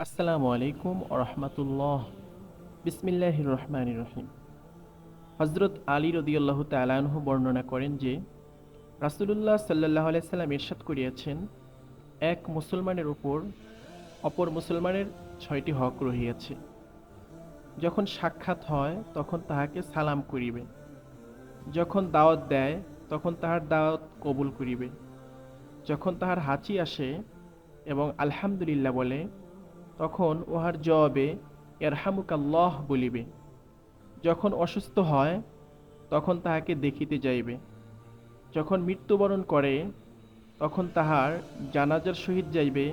আসসালামু আলাইকুম রহমতুল্লাহ। বিসমিল্লাহ রহমান রহিম। হজরত আলী রদিয়াল্লাহ তালানহু বর্ণনা করেন যে, রাসুলুল্লাহ সাল্লাহ আলাইসাল্লাম ইরশাদ করিয়াছেন, এক মুসলমানের উপর অপর মুসলমানের ছয়টি হক রহিয়াছে। যখন সাক্ষাৎ হয়, তখন তাহাকে সালাম করিবে। যখন দাওয়াত দেয়, তখন তাহার দাওয়াত কবুল করিবে। যখন তাহার হাঁচি আসে এবং আলহামদুলিল্লাহ বলে তখন উহার জবাবে, এরহামুকাল্লাহ বলিবে। যখন অসুস্থ হয়, তখন তাহাকে দেখিতে যাইবে। যখন মৃত্যুবরণ করে, তখন তাহার জানাজার সহিত যাইবে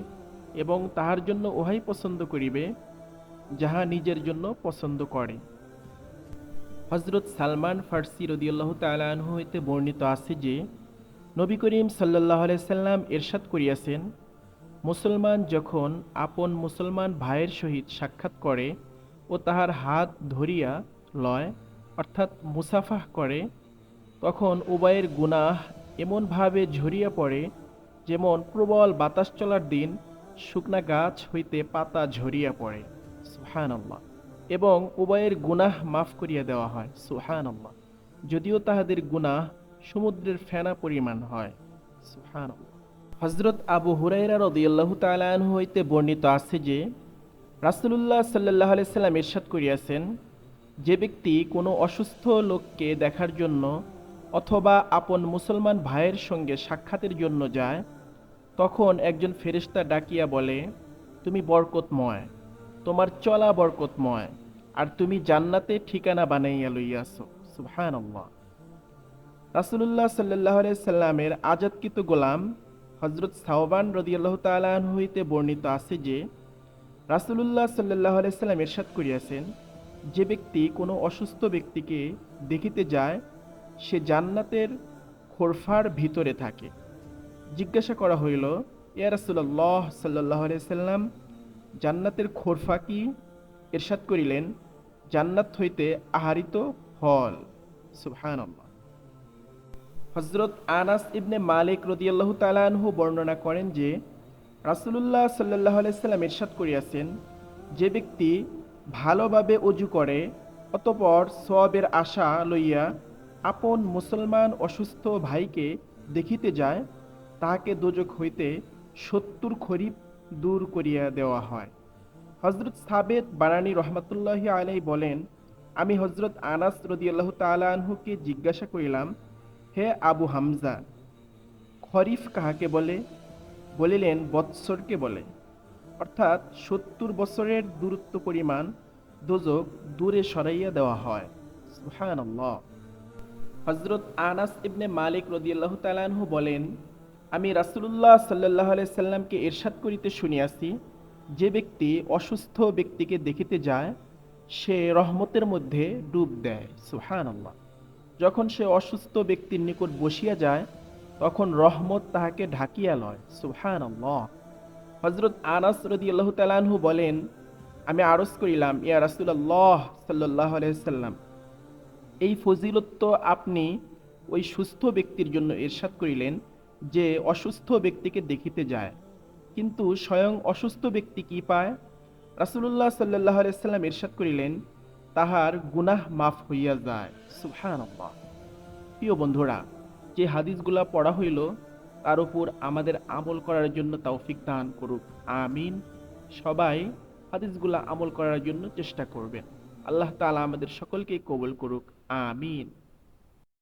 এবং তাহার জন্য উহাই পছন্দ করিবে, যাহা নিজের জন্য পছন্দ করে। হজরত সালমান ফার্সি রদিয়াল্লাহ তালাহ হইতে বর্ণিত আছে যে, নবী করিম সাল্লাহ সাল্লাম এরশাদ করিয়াছেন মুসলমান যখন আপন মুসলমান ভাইয়ের সহিত সাক্ষাৎ করে ও তাহার হাত ধরিয়া লয়, অর্থাৎ মুসাফাহ করে, তখন উভয়ের গুনাহ এমনভাবে ঝরিয়া পড়ে যেমন প্রবল বাতাস চলার দিন শুকনা গাছ হইতে পাতা ঝরিয়া পড়ে। সুহান আল্লাহ এবং উভয়ের গুনাহ মাফ করিয়া দেওয়া হয়। সুহান আল্লাহ যদিও তাহাদের গুনাহ সমুদ্রের ফেনা পরিমাণ হয়। সুহান আল্লাহ হজরত আবু হুরাইরা রদিয়াল্লাহু তালাহ হইতে বর্ণিত আছে যে, রাসুলুল্লাহ সাল্লাহ সাল্লাম ইরশাদ করিয়াছেন, যে ব্যক্তি কোনো অসুস্থ লোককে দেখার জন্য অথবা আপন মুসলমান ভাইয়ের সঙ্গে সাক্ষাতের জন্য যায়, তখন একজন ফেরিস্তা ডাকিয়া বলে, তুমি বরকতময়, তোমার চলা বরকতময়, আর তুমি জান্নাতে ঠিকানা বানাইয়া লইয়াছ। সুবহান রাসুলুল্লাহ সাল্লাহ সাল্লামের আজাদকৃত গোলাম হজরত সাহবান রদিয়াল্লাহ তালাহ হইতে বর্ণিত আছে যে, রাসুলুল্লাহ সাল্লাহ আলাইসাল্লাম এরশাদ করিয়াছেন, যে ব্যক্তি কোনো অসুস্থ ব্যক্তিকে দেখিতে যায়, সে জান্নাতের খোরফার ভিতরে থাকে। জিজ্ঞাসা করা হইল ইয়া রাসুল্লাহ সাল্লাহ সাল্লাম জান্নাতের খোরফা কি? এরশাদ করিলেন, জান্নাত হইতে আহারিত ফল। সুবহান হজরত আনাস ইবনে মালিক রদিয়াল্লাহু তালানহু বর্ণনা করেন যে, রাসুলুল্লাহ সাল্লাহ আলাইসাল্লাম ইরশাদ করিয়াছেন, যে ব্যক্তি ভালোভাবে অজু করে, অতপর সবের আশা লইয়া আপন মুসলমান অসুস্থ ভাইকে দেখিতে যায়, তাহাকে দোজক হইতে সত্তর খরিফ দূর করিয়া দেওয়া হয়। হজরত সাবেদ বারানী রহমতুল্লাহ আলাই বলেন, আমি হজরত আনাস রদিয়াল্লাহ তালানহুকে জিজ্ঞাসা করিলাম হে আবু হামজা, খরিফ কাহাকে বলে? বলিলেন, বৎসরকে বলে। অর্থাৎ সত্তর বছরের দূরত্ব পরিমাণ দোজক দূরে সরাইয়া দেওয়া হয়। হজরত আনাস ইবনে মালিক রদিয়াল্লাহ তালানহু বলেন, আমি রাসুলুল্লাহ সাল্লাহ সাল্লামকে এরশাদ করিতে শুনিয়াছি। যে ব্যক্তি অসুস্থ ব্যক্তিকে দেখিতে যায়, সে রহমতের মধ্যে ডুব দেয়। সুহান আল্লাহ যখন সে অসুস্থ ব্যক্তির নিকট বসিয়া যায়, তখন রহমত তাহাকে ঢাকিয়া লয়। সুহান হজরত আনাস রদি আল্লাহ তালাহু বলেন, আমি আরজ করিলাম, ইয়া রাসুল্লাহ সাল্লাহ আলাইসাল্লাম এই ফজিলত তো আপনি ওই সুস্থ ব্যক্তির জন্য এরশাদ করিলেন যে অসুস্থ ব্যক্তিকে দেখিতে যায়। কিন্তু স্বয়ং অসুস্থ ব্যক্তি কি পায়? রাসুলুল্লাহ সাল্লাহ আলাইসাল্লাম এরশাদ করিলেন তাহার গুনাহ মাফ হইয়া যায়। সুহান প্রিয় বন্ধুরা, যে হাদিসগুলা পড়া হইল, তার উপর আমাদের আমল করার জন্য তৌফিক দান করুক। আমিন। সবাই হাদিসগুলা আমল করার জন্য চেষ্টা করবেন। আল্লাহ তালা আমাদের সকলকে কবল করুক। আমিন।